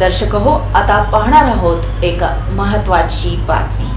दर्शक हो आता पाहणार आहोत एक महत्वाची बातमी.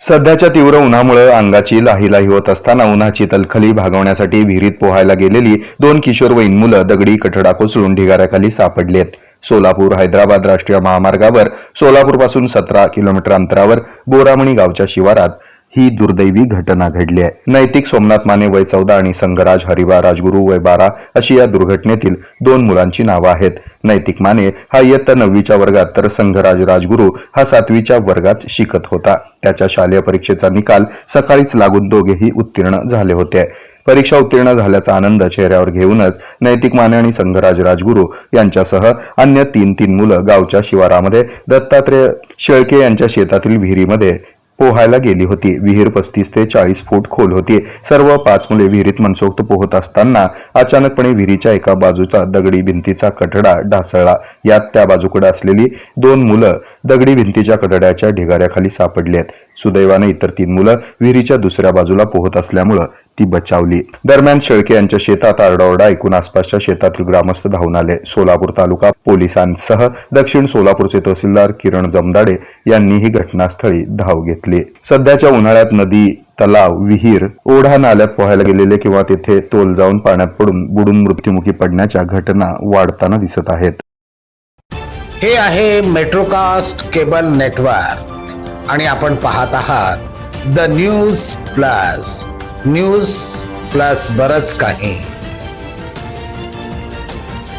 सध्याच्या तीव्र उन्हामुळे अंगाची लाहीलाही होत असताना उन्हाची तलखली भागवण्यासाठी विहिरीत पोहायला गेलेली दोन किशोरवयीन मुलं दगडी कठडा कोसळून ढिगाऱ्याखाली सापडलेत. सोलापूर हैदराबाद राष्ट्रीय महामार्गावर सोलापूरपासून सतरा किलोमीटर अंतरावर बोरामणी गावच्या शिवारात ही दुर्दैवी घटना घडली आहे. नैतिक सोमनाथ माने वय चौदा आणि संगराज हरिबा राजगुरू वय बारा अशी या दुर्घटनेतील दोन मुलांची नावं आहेत. नैतिक माने हा इयत्ता नववीच्या वर्गात तर संघराज राजगुरू हा सातवीच्या वर्गात शिकत होता. त्याच्या शालेय परीक्षेचा निकाल सकाळीच लागून दोघेही उत्तीर्ण झाले होते. परीक्षा उत्तीर्ण झाल्याचा आनंद चेहऱ्यावर घेऊनच नैतिक माने आणि संघराज राजगुरू यांच्यासह अन्य तीन तीन मुलं गावच्या शिवारामध्ये दत्तात्रेय शेळके यांच्या शेतातील विहिरीमध्ये पोहायला गेली होती. विहीर पस्तीस ते चाळीस फूट खोल होती. सर्व पाच मुले विहिरीत मनसोक्त पोहत असताना अचानकपणे विहिरीच्या एका बाजूचा दगडी भिंतीचा कठडा ढासळला. यात त्या बाजूकडे असलेली दोन मुलं दगडी भिंतीच्या कठड्याच्या ढिगाऱ्याखाली सापडली आहेत. सुदैवाने इतर तीन मुलं विहिरीच्या दुसऱ्या बाजूला पोहत असल्यामुळं ती बचावली. दरम्यान शेळके यांच्या शेतात आरडाओरडा ऐकून आसपासच्या शेतातील ग्रामस्थ धावून आले. सोलापूर तालुका पोलिसांसह दक्षिण सोलापूरचे तहसीलदार किरण जमदाडे यांनी ही घटनास्थळी धाव घेतली. सध्याच्या उन्हाळ्यात नदी तलाव विहीर ओढा नाल्यात पोहायला गेलेले किंवा तेथे तोल जाऊन पाण्यात पडून बुडून मृत्युमुखी पडण्याच्या घटना वाढताना दिसत आहेत. हे आहे मेट्रोकास्ट केबल नेटवर्क आणि आपण पाहत आहात the news plus news plus बरच काही.